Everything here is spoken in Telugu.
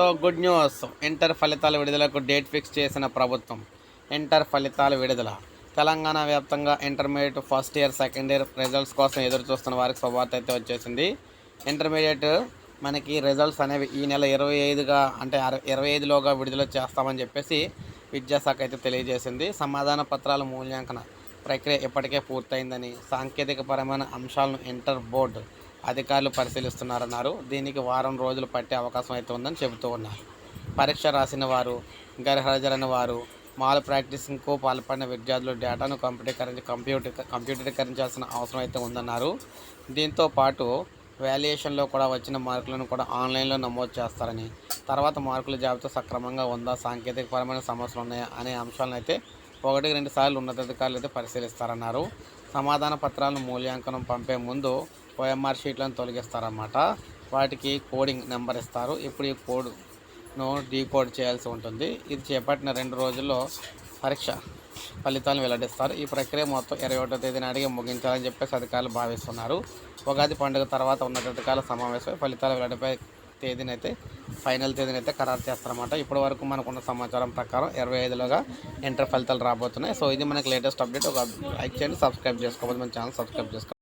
సో గుడ్ న్యూస్ ఇంటర్ ఫలితాల విడుదలకు డేట్ ఫిక్స్ చేసిన ప్రభుత్వం. ఇంటర్ ఫలితాల విడుదల. తెలంగాణ వ్యాప్తంగా intermediate first year second year results కోసం ఎదురు చూస్తున్న వారికి శుభవార్త అయితే వచ్చేసింది. ఇంటర్మీడియట్ మనకి రిజల్ట్స్ అనేవి ఈ నెల ఇరవై ఐదుగా అంటే ఇరవై ఐదులోగా విడుదల చేస్తామని చెప్పేసి విద్యాశాఖ అయితే తెలియజేసింది. సమాధాన పత్రాల మూల్యాంకన ప్రక్రియ ఇప్పటికే పూర్తయిందని సాంకేతికపరమైన అంశాలను ఇంటర్ బోర్డు అధికారులు పరిశీలిస్తున్నారన్నారు. దీనికి వారం రోజులు పట్టే అవకాశం అయితే ఉందని చెబుతూ ఉన్నారు. పరీక్ష రాసిన వారు గైర్హాజరైన వారు మాల్ ప్రాక్టీసింగ్కు పాల్పడిన విద్యార్థులు డేటాను కంప్యూటీకరించి కంప్యూటర్ కంప్యూటరీకరించాల్సిన అవసరం అయితే ఉందన్నారు. దీంతో పాటు వాల్యుయేషన్లో కూడా వచ్చిన మార్కులను కూడా ఆన్లైన్లో నమోదు చేస్తారని తర్వాత మార్కుల జాబితా సక్రమంగా ఉందా సాంకేతికపరమైన సమస్యలు ఉన్నాయా అనే అంశాలను అయితే ఒకటి రెండు సార్లు ఉన్నతాధికారులు అయితే పరిశీలిస్తారన్నారు. సమాధాన పత్రాలను మూల్యాంకనం పంపే ముందు ఓఎంఆర్ షీట్లను తొలగిస్తారన్నమాట. వాటికి కోడింగ్ నెంబర్ ఇస్తారు. ఇప్పుడు ఈ కోడ్ను డీకోడ్ చేయాల్సి ఉంటుంది. ఇది చేపట్టిన రెండు రోజుల్లో పరీక్ష ఫలితాలను వెల్లడిస్తారు. ఈ ప్రక్రియ మొత్తం ఇరవై ఒకటో తేదీ నాటికి ముగించాలని చెప్పేసి అధికారులు భావిస్తున్నారు. ఉగాది పండుగ తర్వాత ఉన్నతాధికారుల సమావేశం ఫలితాలు వెల్లడిపై తేదీనైతే ఫైనల్ తేదీనైతే ఖరారు చేస్తారన్నమాట. ఇప్పటి వరకు మనకున్న సమాచారం ప్రకారం ఇరవై ఐదులోగా ఇంటర్ ఫలితాలు రాబోతున్నాయి. సో ఇది మనకి లేటెస్ట్ అప్డేట్. ఒక లైక్ చేయండి సబ్స్క్రైబ్ చేసుకోవాలి మన ఛానల్ సబ్స్క్రైబ్ చేసుకోవాలి